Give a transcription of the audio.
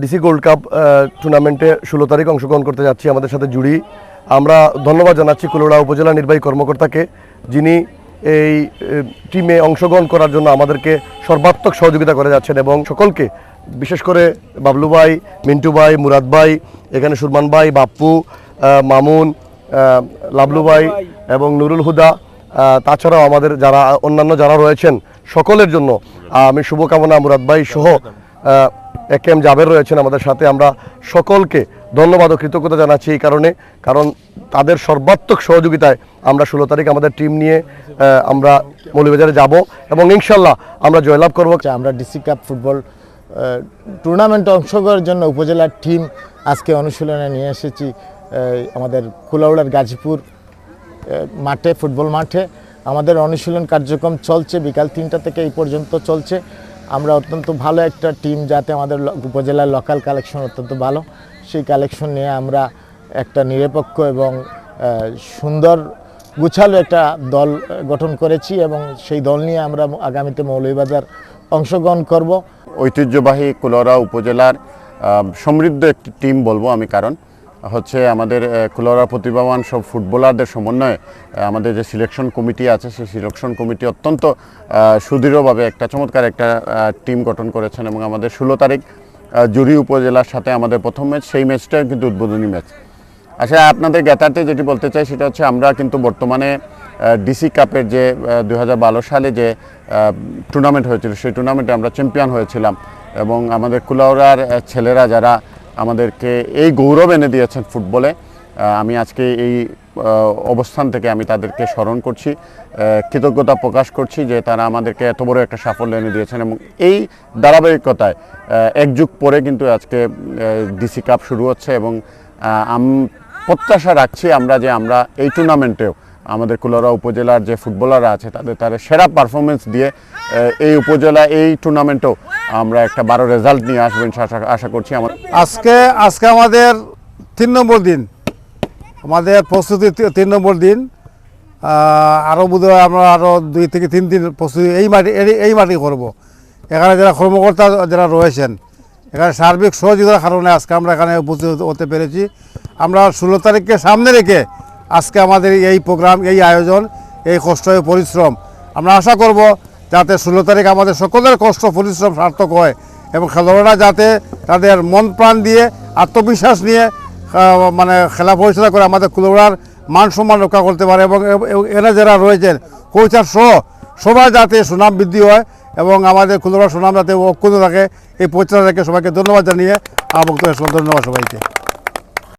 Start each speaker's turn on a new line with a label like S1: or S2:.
S1: DC gold cup টুর্নামেন্টে ষোলো তারিখ অংশগ্রহণ করতে যাচ্ছি আমাদের সাথে জুড়ি। আমরা ধন্যবাদ জানাচ্ছি কুলোড়া উপজেলা নির্বাহী কর্মকর্তাকে যিনি এই টিমে অংশগ্রহণ করার জন্য আমাদেরকে সর্বাত্মক সহযোগিতা করে যাচ্ছেন এবং সকলকে বিশেষ করে বাবলু ভাই মিন্টু ভাই মুরাদ ভাই এখানে সুরমান ভাই বাপ্পু মামুন আহ, লাবলু ভাই এবং নুরুল হুদা তাছাড়াও আমাদের যারা অন্যান্য যারা রয়েছেন সকলের জন্য আমি শুভকামনা মুরাদ ভাই সহ একে এম জাবের রয়েছেন আমাদের সাথে। আমরা সকলকে ধন্যবাদ ও কৃতজ্ঞতা জানাচ্ছি এই কারণে কারণ তাদের সর্বাত্মক সহযোগিতায় আমরা ষোলো তারিখ আমাদের টিম নিয়ে আমরা মৌলবাজারে যাব এবং ইনশাল্লাহ আমরা জয়লাভ করব।
S2: হচ্ছে আমরা ডিসি কাপ ফুটবল টুর্নামেন্টে অংশগ্রহণের জন্য উপজেলার টিম আজকে অনুশীলনে নিয়ে এসেছি। আমাদের কুলাউড়ার গাজীপুর মাঠে, ফুটবল মাঠে আমাদের অনুশীলন কার্যক্রম চলছে। বিকাল তিনটা থেকে এই পর্যন্ত চলছে। আমরা অত্যন্ত ভালো একটা টিম যাতে আমাদের উপজেলার লোকাল কালেকশন অত্যন্ত ভালো। সেই কালেকশন নিয়ে আমরা একটা নিরপেক্ষ এবং সুন্দর, গুছালো একটা দল গঠন করেছি এবং সেই দল নিয়ে আমরা আগামীতে মৌলভীবাজার অংশগ্রহণ করব।
S3: ঐতিহ্যবাহী কুলরা উপজেলার সমৃদ্ধ একটি টিম বলব আমি কারণ। হচ্ছে আমাদের কুলরা প্রতিভাবান সব ফুটবলারদের সমন্বয়ে আমাদের যে সিলেকশন কমিটি আছে সেই সিলেকশন কমিটি অত্যন্ত সুদৃঢ়ভাবে একটা চমৎকার একটা টিম গঠন করেছেন এবং আমাদের ষোলো তারিখ জুরি উপজেলার সাথে আমাদের প্রথম ম্যাচ সেই ম্যাচটা কিন্তু উদ্বোধনী ম্যাচ আচ্ছা আপনাদের জ্ঞাতার্থে যেটি বলতে চাই সেটা হচ্ছে আমরা কিন্তু বর্তমানে ডিসি কাপের যে দু হাজার বারো সালে যে টুর্নামেন্ট হয়েছিল সেই টুর্নামেন্টে আমরা চ্যাম্পিয়ন হয়েছিলাম এবং আমাদের কুলাউড়ার আহ, ছেলেরা যারা আমাদেরকে এই গৌরব এনে দিয়েছেন ফুটবলে। আমি আজকে এই অবস্থান থেকে আমি তাদেরকে স্মরণ করছি কৃতজ্ঞতা প্রকাশ করছি যে তারা আমাদেরকে এত বড় একটা সাফল্য এনে দিয়েছেন এবং এই ধারাবাহিকতায় এক যুগ পরে কিন্তু আজকে ডিসি কাপ শুরু হচ্ছে এবং প্রত্যাশা রাখছি আমরা যে আমরা এই টুর্নামেন্টেও আমাদের কুলারা উপজেলার যে ফুটবলাররা আছে, তাদের তাদের সেরা পারফরমেন্স দিয়ে এই উপজেলা, এই টুর্নামেন্টেও আমরা একটা বারো রেজাল্ট নিয়ে আসবেন আশা করছি আমার
S4: আজকে আজকে আমাদের তিন নম্বর দিন। আমাদের প্রস্তুতি তিন নম্বর দিন। আরও বোধ আমরা আরও দুই থেকে তিন দিন প্রস্তুতি এই মাটি এই- মাটি করব। এখানে যারা কর্মকর্তা যারা রয়েছেন, এখানে সার্বিক সহযোগিতার কারণে আজকে আমরা এখানে উপস্থিত হতে পেরেছি। আমরা ষোলো তারিখকে সামনে রেখে আজকে আমাদের এই প্রোগ্রাম, এই আয়োজন, এই কষ্ট পরিশ্রম। আমরা আশা করব যাতে ষোলো তারিখ আমাদের সকলের কষ্ট, পরিশ্রম সার্থক হয় এবং খেলোয়াড়রা যাতে তাদের মন প্রাণ দিয়ে, আত্মবিশ্বাস নিয়ে মানে খেলা পরিচালনা করে আমাদের কুলোড়ার মান সম্মান রক্ষা করতে পারে এবং এরা যারা রয়েছেন কোচার সহ সবাই যাতে সুনাম বৃদ্ধি হয় এবং আমাদের কুলোড়ার সুনাম যাতে অক্ষুণ্ণ থাকে, এই পরিচালনাকে সবাইকে ধন্যবাদ জানিয়ে আমার বক্তব্য ধন্যবাদ সবাইকে।